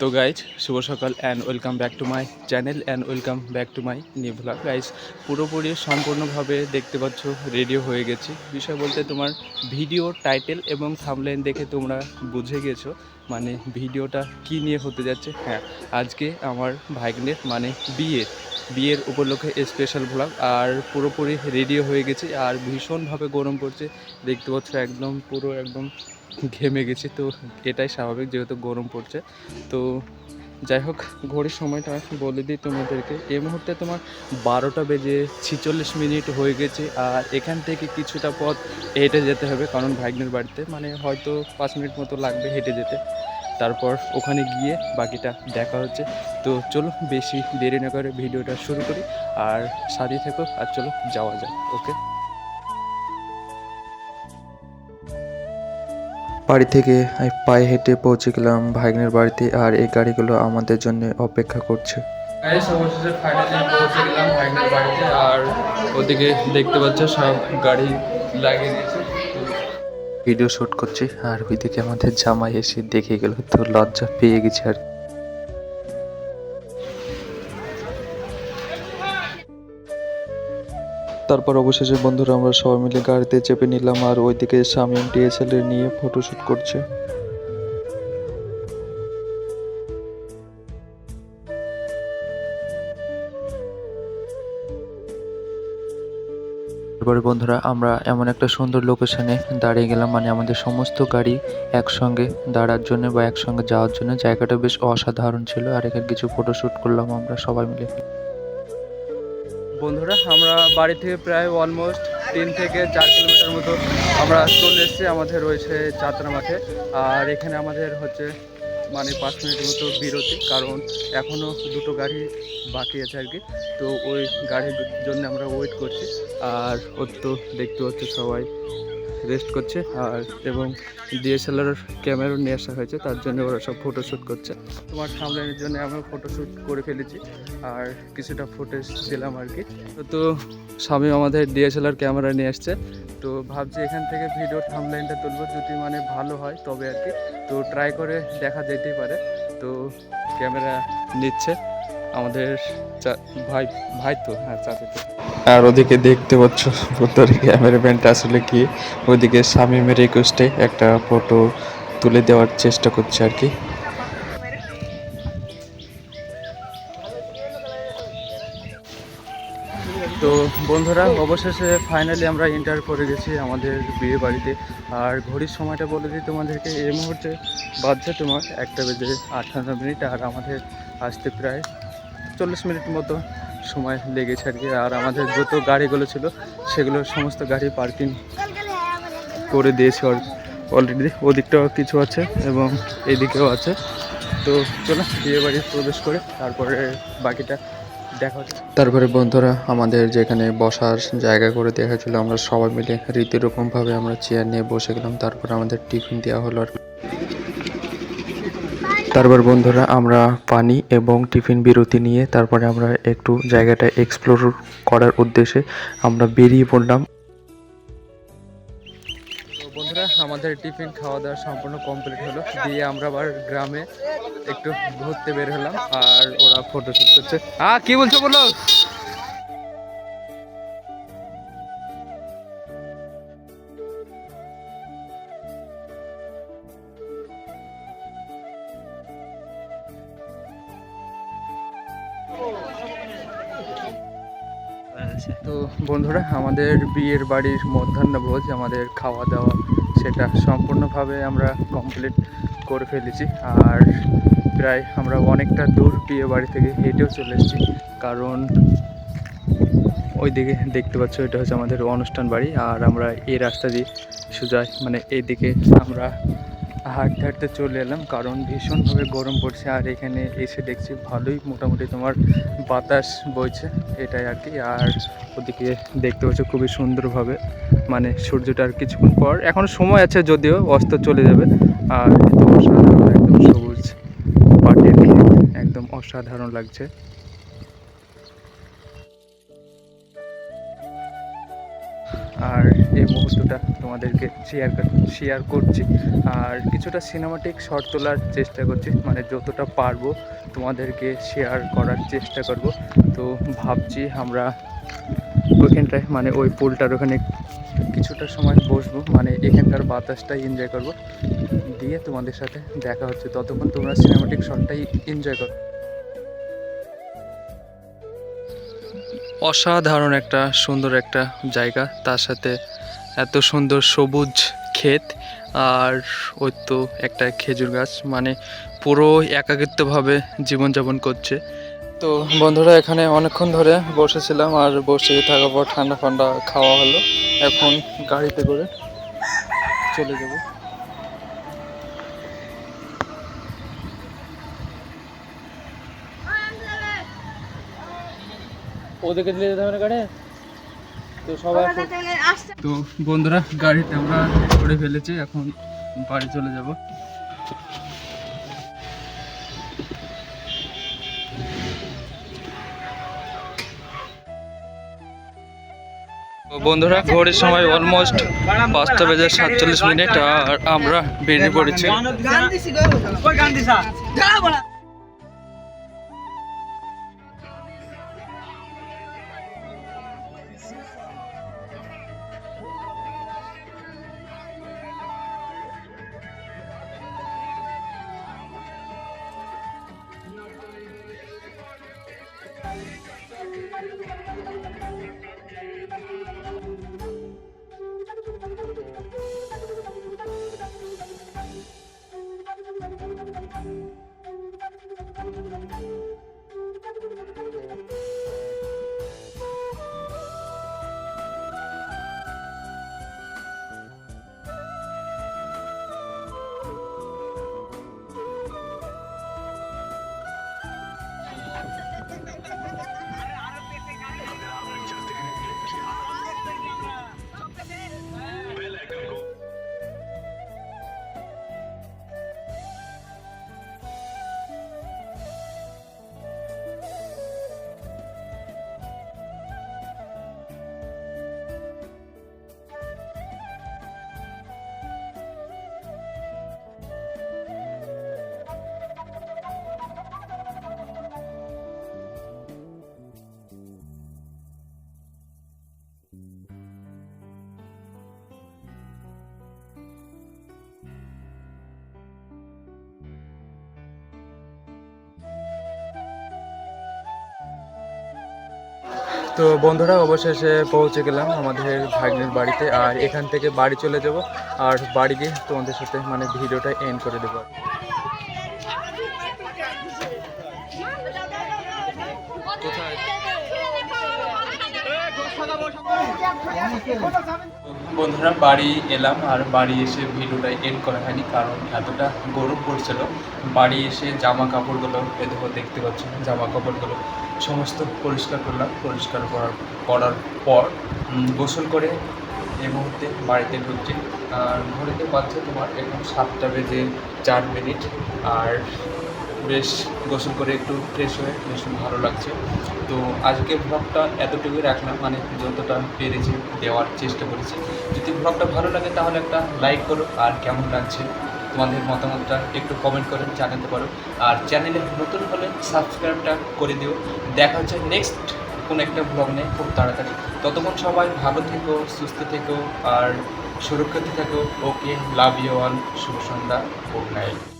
তো গাইজ শুভ সকাল and welcome back to my channel and welcome back to my new vlog guys পুরোপুরি সম্পূর্ণভাবে দেখতে পাচ্ছ রেডিও হয়ে গেছি। বিষয় বলতে তোমার ভিডিও টাইটেল এবং থামলাইন দেখে তোমরা বুঝে গেছো মানে ভিডিওটা কি নিয়ে হতে যাচ্ছে। হ্যাঁ আজকে আমার ভাগ্নের মানে বিয়ের বিয়ের উপলক্ষে স্পেশাল ভ্লগ আর পুরোপুরি রেডিও হয়ে গেছি। আর ভীষণভাবে গরম পড়ছে, দেখতে পাচ্ছ, একদম পুরো একদম ঘেমে গেছি, তো এটাই স্বাভাবিক যেহেতু গরম পড়ছে। তো যাই হোক, ঘড়ির সময়টা বলে দিই তোমাদেরকে। এই মুহূর্তে তোমার বারোটা বেজে ছিচল্লিশ মিনিট হয়ে গেছে, আর এখান থেকে কিছুটা পথ হেঁটে যেতে হবে, কারণ ভাগ্নের বাড়িতে। মানে হয়তো পাঁচ মিনিট মতো লাগবে হেঁটে যেতে। তারপর ওখানে গিয়ে বাকিটা দেখা হচ্ছে। তো চলো, বেশি দেরি না করে ভিডিওটা শুরু করি, আর সাথে থেকো, আর চলো, যাওয়া যায় ওকে? বাড়ি থেকে আমি পায়ে হেঁটে পৌঁছে গেলাম। ভাগ্নের বাড়িতে আর এই গাড়িগুলো আমাদের জন্য অপেক্ষা করছে। অবশেষে ফাইনালি পৌঁছে গেলাম ভাইনের বাড়িতে আর ওদিকে দেখতে পাচ্ছ সব গাড়ি লাগিয়ে দিয়েছে। ভিডিও শ্যুট করছি আর ওইদিকে আমাদের জামাই এসে দেখে গেল তো লজ্জা পেয়ে গেছে আর তারপর অবশেষে বন্ধুরা আমরা সবাই মিলে গাড়িতে চেপে নিলাম আর ওইদিকে শামিম ডিএসএলআর নিয়ে ফটোশ্যুট করছে। এবারে বন্ধুরা আমরা এমন একটা সুন্দর লোকেশনে দাঁড়িয়ে গেলাম মানে আমাদের সমস্ত গাড়ি একসঙ্গে দাঁড়ার জন্য বা একসঙ্গে যাওয়ার জন্য। জায়গাটা বেশ অসাধারণ ছিল আর এখানে কিছু ফটোশ্যুট করলাম আমরা সবাই মিলে। বন্ধুরা, আমরা বাড়ি থেকে প্রায় অলমোস্ট তিন থেকে চার কিলোমিটার মতো আমরা চলে এসেছি। আমাদের রয়েছে যাত্রা মাঠে। আর এখানে আমাদের হচ্ছে মানে পাঁচ মিনিটের মতো বিরতি, কারণ এখনও দুটো গাড়ি বাকি আছে আর কি। তো ওই গাড়ির জন্য আমরা ওয়েট করছি। আর ওর তো দেখতে হচ্ছে সবাই। রেস্ট করছে আর এবং ডিএসএলআর ক্যামেরা নিয়ে আসা হয়েছে, তার জন্য ওরা সব ফটোশ্যুট করছে। তোমার সামনের জন্য আমরা ফটোশ্যুট করে ফেলেছি, আর কিছুটা ফুটেজ দিলাম আর কি। তো- স্বামী আমাদের ডিএসএলআর ক্যামেরা নিয়ে আসছে, তো ভাবছি এখান থেকে ভিডিওর থামলাইনটা তুলবো, যদি মানে ভালো হয় তবে আর কি। তো ট্রাই করে দেখা যেতেই পারে, তো ক্যামেরা নিচ্ছে। আমাদের ভাই ভাই তো হ্যাঁ চাচা তো আর ওদিকে দেখতে পাচ্ছ তোর ক্যামেরাম্যানটা আসলে কি? ওদিকে স্বামীমের রিকোয়েস্টে একটা ফটো তুলে দেওয়ার চেষ্টা করছে আর কি। তো বন্ধুরা অবশেষে ফাইনালি আমরা এন্টার করে গেছি আমাদের বিয়ে বাড়িতে। আর ঘড়ির সময়টা বলে দিই তোমাদেরকে এই মুহূর্তে বাজছে তোমার একটা বেজে আঠান্ন মিনিট আর আমাদের আসতে প্রায় চল্লিশ মিনিট মতো সময় লেগেছে আর কি। আর আমাদের যত গাড়িগুলো ছিল, সেগুলো সমস্ত গাড়ি পার্কিং করে দিয়েছি অলরেডি ওদিকটাও কিছু আছে এবং এদিকেও আছে। তো চলো, বিয়ে বাড়ি প্রবেশ করে তারপরে বাকিটা দেখা তারপরে বন্ধুরা, আমাদের যেখানে বসার জায়গা করে দেখা ছিল আমরা সবাই মিলে রীতিরকমভাবে আমরা চেয়ার নিয়ে বসে গেলাম। তারপরে আমাদের টিফিন দেওয়া হলো আর। তারপর বন্ধুরা আমরা পানি এবং টিফিন বিরতি নিয়ে তারপরে আমরা একটু জায়গাটা এক্সপ্লোর করার উদ্দেশ্যে আমরা বেরিয়ে পড়লাম। বন্ধুরা, আমাদের টিফিন খাওয়া দাওয়া সম্পূর্ণ কমপ্লিট হলো। দিয়ে আমরা আবার গ্রামে একটু ঘুরতে বের হলাম আর ওরা ফটোশুট করছে। হ্যাঁ কি বলছো বলো? তো বন্ধুরা, আমাদের বিয়ের বাড়ির মধ্যাহ্নভোজ আমাদের খাওয়া দাওয়া, সেটা সম্পূর্ণভাবে আমরা কমপ্লিট করে ফেলেছি। আর প্রায় আমরা অনেকটা দূর বিয়ে বাড়ি থেকে হেঁটেও চলে এসেছি। কারণ ওইদিকে দেখতে পাচ্ছ, এটা হচ্ছে আমাদের অনুষ্ঠান বাড়ি। আর আমরা এই রাস্তা দিয়ে সোজা মানে এইদিকে আমরা হাঁটতে হাঁটতে চলে এলাম, কারণ ভীষণভাবে গরম পড়ছে আর এখানে এসে দেখছি ভালোই মোটামুটি তোমার বাতাস বইছে, এটাই আর কি। আর ওদিকে দেখতে পাচ্ছ খুবই সুন্দরভাবে মানে সূর্যটা আর কিছুক্ষণ পর, এখন সময় আছে যদিও, অস্ত চলে যাবে। আর একদম সবুজ পাটের একদম অসাধারণ লাগছে। আর এই মুহূর্তটা তোমাদেরকে শেয়ার শেয়ার করছি। আর কিছুটা সিনেমাটিক শট তোলার চেষ্টা করছি মানে যতটা পারব তোমাদেরকে শেয়ার করার চেষ্টা করব। তো ভাবছি আমরা ওইখানটায় মানে ওই পুলটার ওখানে কিছুটা সময় বসবো মানে এখানকার বাতাসটাই এনজয় করব। দিয়ে তোমাদের সাথে দেখা হচ্ছে। ততক্ষণ তোমরা সিনেমাটিক শটটাই এনজয় করো। অসাধারণ একটা সুন্দর একটা জায়গা। তার সাথে এত সুন্দর সবুজ ক্ষেত আর ওই তো একটা খেজুর গাছ। মানে পুরো একাকিত্বভাবে জীবনযাপন করছে। তো বন্ধুরা, এখানে অনেকক্ষণ ধরে বসেছিলাম আর বসে থাকার পর ঠান্ডা ফান্ডা খাওয়া হলো। এখন গাড়িতে করে চলে যাব। ওদেরকে দিলে যেতে হবে না গাড়ি? তো সবাই তো বন্ধুরা গাড়িতে আমরা করে ফেলেছি এখন বাড়ি চলে যাব। বন্ধুরা ঘড়ির সময় অলমোস্ট পাঁচটা বেজে সাতচল্লিশ মিনিট আর আমরা বেরিয়ে পড়েছি। তো বন্ধুরা, অবশেষে পৌঁছে গেলাম আমাদের ভাগ্নের বাড়িতে আর এখান থেকে বাড়ি চলে যাব আর বাড়ি গিয়ে তোমাদের সাথে মানে ভিডিওটা এন্ড করে দেবো। বন্ধুরা, বাড়ি এলাম আর বাড়ি এসে ভিডিওটা এন্ড করা হয়নি কারণ এতটা গরম পড়ছিল। বাড়ি এসে জামা কাপড়গুলো দেখো, দেখতে পাচ্ছ, জামা কাপড়গুলো। সমস্ত পরিষ্কার করলাম, পরিষ্কার করার করার পর গোসল করে এই মুহূর্তে বাড়িতে ঢুকছি। আর ঘড়িতে পাচ্ছে তোমার এখন সাতটা বেজে চার মিনিট। আর বেশ গোসল করে একটু ফ্রেশ হয়ে বেশ ভালো লাগছে। তো আজকে ব্লগটা এতটুকুই রাখলাম মানে যতটা পেরেছি দেওয়ার চেষ্টা করেছি। যদি ব্লগটা ভালো লাগে তাহলে একটা লাইক করো। আর কেমন লাগছে তোমাদের মতামতটা একটু কমেন্ট করে জানাতে পারো। আর চ্যানেলে নতুন হলে সাবস্ক্রাইবটা করে দিও। দেখা হচ্ছে নেক্সট কোনো একটা ব্লগ নিয়ে খুব তাড়াতাড়ি। ততক্ষণ সবাই ভালো থেকো, সুস্থ থেকো, আর সুরক্ষিত থেকো। ওকে লাভ ইউ অল শুভ সন্ধ্যা। Good night